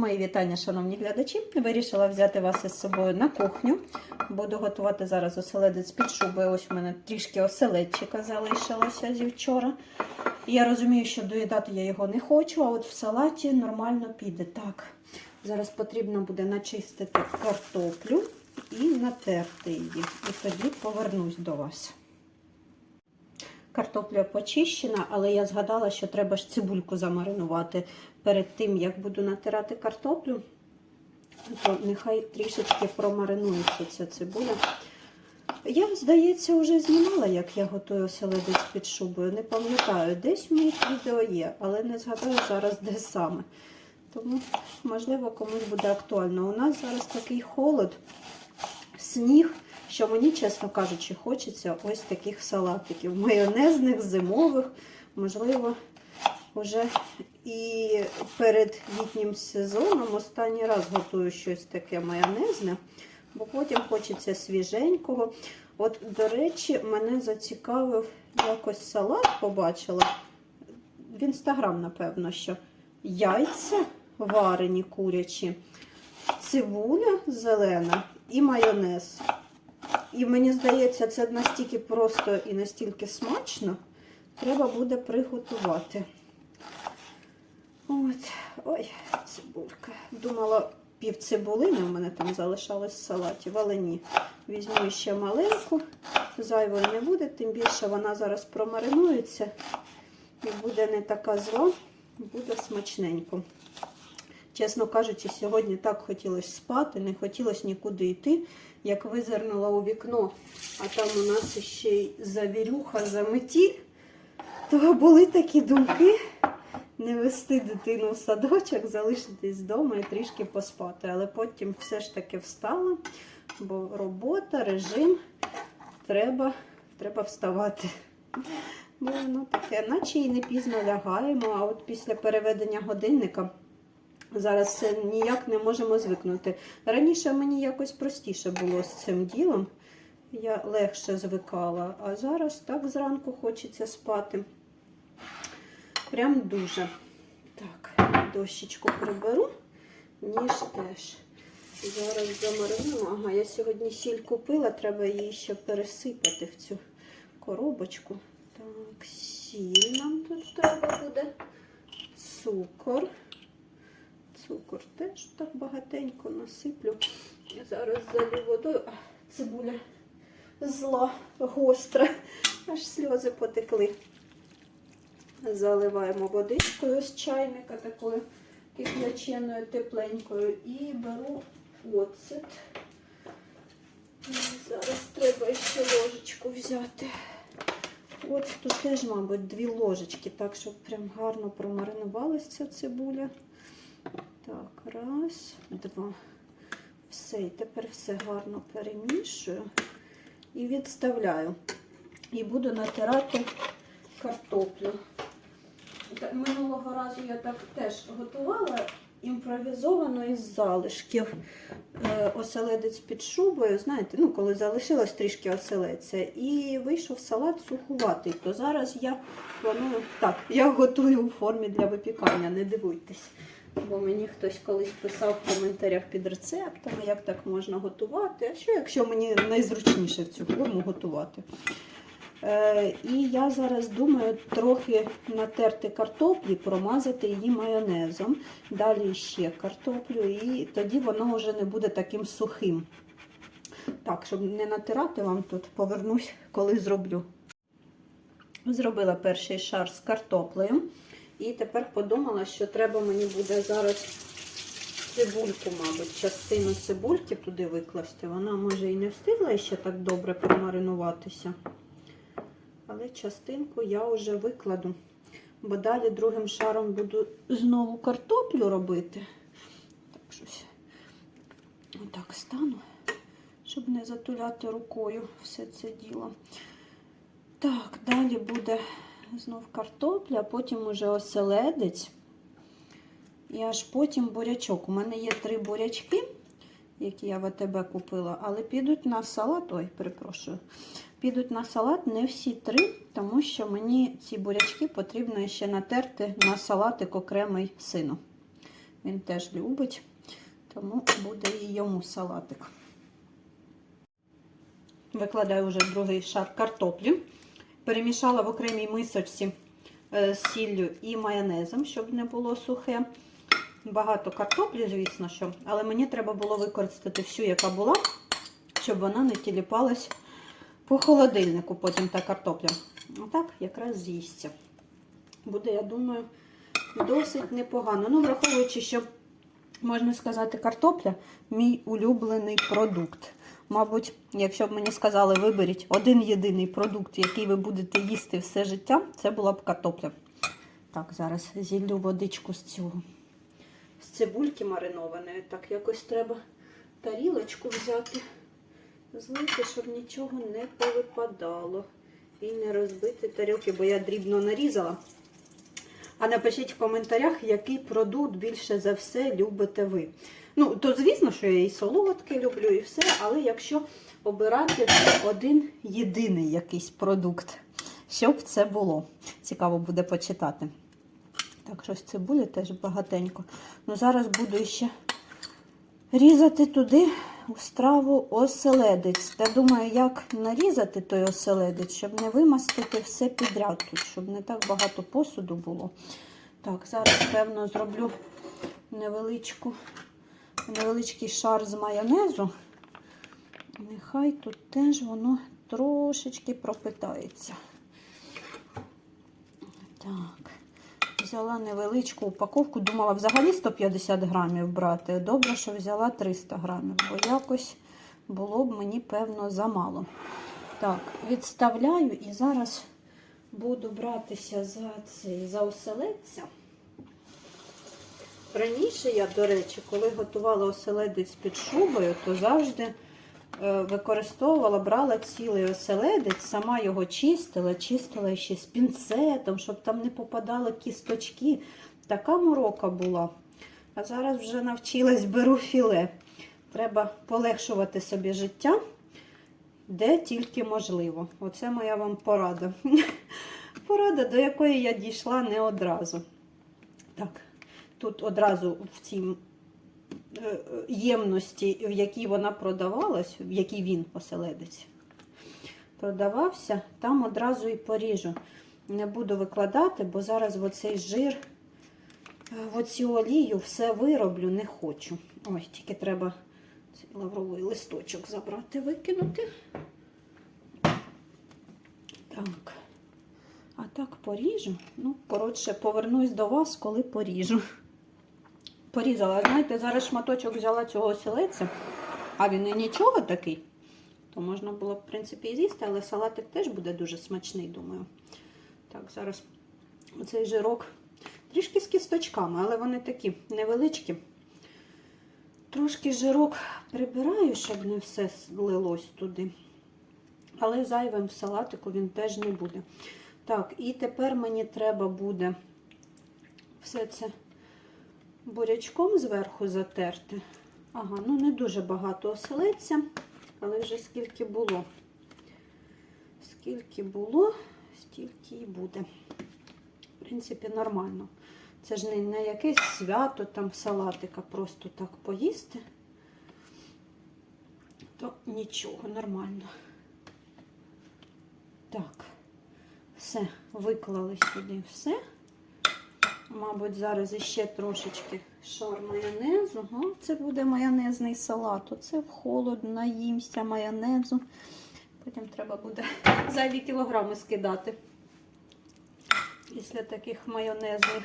Мої вітання, шановні глядачі. Вирішила взяти вас із собою на кухню. Буду готувати зараз оселедець під шубою. Ось в мене трішки оселедчика залишилося зі вчора. Я розумію, що доїдати я його не хочу, а от в салаті нормально піде. Так, зараз потрібно буде начистити картоплю і натерти її. І тоді повернусь до вас. Картопля почищена, але я згадала, що треба ж цибульку замаринувати перед тим, як буду натирати картоплю. То нехай трішечки промаринується ця цибуля. Я, здається, вже знімала, як я готую оселедець під шубою. Не пам'ятаю, десь в моїх відео є, але не згадаю зараз, де саме. Тому, можливо, комусь буде актуально. У нас зараз такий холод, сніг що мені, чесно кажучи, хочеться ось таких салатиків. Майонезних, зимових, можливо, вже і перед літнім сезоном останній раз готую щось таке майонезне, бо потім хочеться свіженького. От, до речі, мене зацікавив якось салат, побачила. В інстаграм, напевно, що яйця варені курячі, цибуля зелена і майонез. І мені здається, це настільки просто і настільки смачно, треба буде приготувати. От, ой, цибулька. Думала, пів цибулини в мене там залишалось в салаті, але ні. Візьму ще маленьку, зайвої не буде, тим більше вона зараз промаринується і буде не така зла, буде смачненько. Чесно кажучи, сьогодні так хотілося спати, не хотілося нікуди йти. Як визирнула у вікно, а там у нас ще й завірюха, заметіль, то були такі думки не вести дитину в садочок, залишитись вдома і трішки поспати. Але потім все ж таки встала, бо робота, режим, треба, треба вставати. Бо воно таке, наче і не пізно лягаємо, а от після переведення годинника. Зараз ніяк не можемо звикнути. Раніше мені якось простіше було з цим ділом. Я легше звикала, а зараз так зранку хочеться спати. Прям дуже. Так, дощечку приберу, ніж теж. Зараз замаринуємо. Ага, я сьогодні сіль купила, треба її ще пересипати в цю коробочку. Так, сіль нам тут треба буде. Цукор. Цукор теж так багатенько насиплю. Зараз залю водою. А, цибуля зла, гостра, аж сльози потекли. Заливаємо водичкою з чайника такою кип'яченою, тепленькою. І беру оцет. Зараз треба ще ложечку взяти. Оцту теж, мабуть, дві ложечки, так, щоб прям гарно промаринувалася ця цибуля. Так, раз, два. Все, і тепер все гарно перемішую і відставляю. І буду натирати картоплю. Минулого разу я так теж готувала імпровізовано із залишків е, оселедець під шубою. Знаєте, ну, коли залишилось трішки оселедця, і вийшов салат сухуватий. То зараз я планую. Так, я готую у формі для випікання, не дивуйтесь. Бо мені хтось колись писав в коментарях під рецептами, як так можна готувати. А що, якщо мені найзручніше в цю форму готувати? Е, І я зараз думаю трохи натерти картоплі, промазати її майонезом. Далі ще картоплю, і тоді воно вже не буде таким сухим. Так, щоб не натирати вам тут, повернусь, коли зроблю. Зробила перший шар з картоплею. І тепер подумала, що треба мені буде зараз цибульку, мабуть, частину цибульки туди викласти. Вона може і не встигла ще так добре промаринуватися. Але частинку я вже викладу. Бо далі другим шаром буду знову картоплю робити. Так, щось отак стану, щоб не затуляти рукою все це діло. Так, далі буде знов картопля, потім уже оселедець. І аж потім бурячок. У мене є три бурячки, які я в АТБ купила, але підуть на салат. Ой, перепрошую. Підуть на салат не всі три, тому що мені ці бурячки потрібно ще натерти на салатик окремий сину. він теж любить, тому буде і йому салатик. Викладаю вже другий шар картоплі. Перемішала в окремій мисочці е, з сіллю і майонезом, щоб не було сухе. Багато картоплі, звісно, що, але мені треба було використати всю, яка була, щоб вона не тіліпалась по холодильнику, потім та картопля. Отак якраз з'їсться. Буде, я думаю, досить непогано. Ну, враховуючи, що, можна сказати, картопля мій улюблений продукт. Мабуть, якщо б мені сказали, виберіть один єдиний продукт, який ви будете їсти все життя, це була б картопля. Так, зараз зіллю водичку з цього. З цибульки маринованої. Так, якось треба тарілочку взяти, злити, щоб нічого не повипадало. І не розбити тарілки, бо я дрібно нарізала. А напишіть в коментарях, який продукт більше за все любите ви. Ну, то звісно, що я і солодке люблю, і все, але якщо обирати один єдиний якийсь продукт, щоб це було. Цікаво буде почитати. Так, щось цибулі теж багатенько. Ну, зараз буду ще різати туди страву оселедець. Та думаю, як нарізати той оселедець, щоб не вимастити все підряд тут, щоб не так багато посуду було. Так, зараз, певно, зроблю невеличку, невеличкий шар з майонезу. Нехай тут теж воно трошечки пропитається. Так, взяла невеличку упаковку. Думала взагалі 150 грамів брати. Добре, що взяла 300 грамів, бо якось було б мені, певно, замало. Так, відставляю і зараз буду братися за цей за оселедця. Раніше я, до речі, коли готувала оселедець під шубою, то завжди використовувала, брала цілий оселедець, сама його чистила, чистила ще з пінцетом, щоб там не попадали кісточки. Така морока була. А зараз вже навчилась беру філе. Треба полегшувати собі життя, де тільки можливо. Оце моя вам порада. Порада, до якої я дійшла не одразу. Так, тут одразу в цій е, ємності, в якій вона продавалась, в якій він оселедець, продавався, там одразу і поріжу. Не буду викладати, бо зараз в оцей жир, е, в оцю олію все вироблю, не хочу. Ой, тільки треба цей лавровий листочок забрати, викинути. Так. А так поріжу. Ну, коротше, повернусь до вас, коли поріжу. Порізала. Знаєте, зараз шматочок взяла цього оселедця, а він і нічого такий. То можна було в принципі, і з'їсти, але салатик теж буде дуже смачний, думаю. Так, зараз оцей жирок трішки з кісточками, але вони такі невеличкі. Трошки жирок прибираю, щоб не все лилось туди. Але зайвим в салатику він теж не буде. Так, і тепер мені треба буде все це бурячком зверху затерти. Ага, ну не дуже багато оселедця, але вже скільки було. Скільки було, стільки і буде. В принципі, нормально. Це ж не на якесь свято там салатика, просто так поїсти, то нічого, нормально. Так, все, виклали сюди все. Мабуть, зараз іще трошечки шар майонезу. О, це буде майонезний салат. Оце в холод наїмся майонезу. Потім треба буде зайві кілограми скидати. Після таких майонезних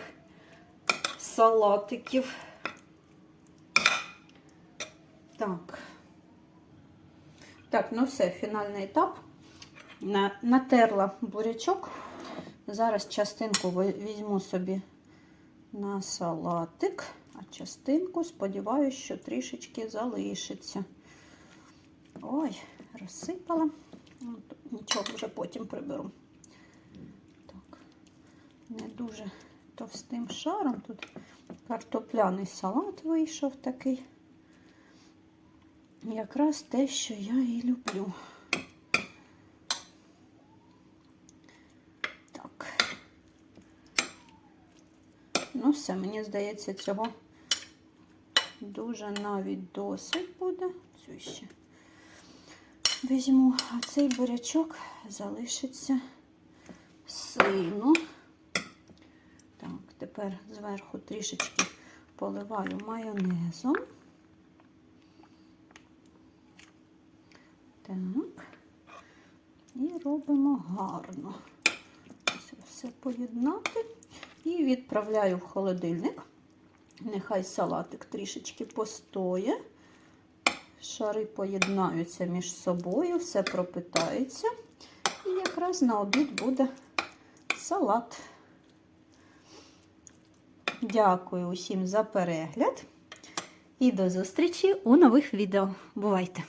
салатиків. Так. Так, ну все, фінальний етап. Натерла бурячок. Зараз частинку візьму собі на салатик, а частинку, сподіваюся, що трішечки залишиться. Ой, розсипала. Ну, нічого вже потім приберу. Так, не дуже товстим шаром. Тут картопляний салат вийшов такий. Якраз те, що я і люблю. Все, мені здається, цього Дуже навіть досить буде. Цю ще візьму, а цей бурячок залишиться сину. Так, тепер зверху трішечки поливаю майонезом. Так. І робимо гарно. Все поєднати. І відправляю в холодильник. Нехай салатик трішечки постоє. Шари поєднаються між собою, все пропитається. І якраз на обід буде салат. Дякую усім за перегляд. І до зустрічі у нових відео. Бувайте!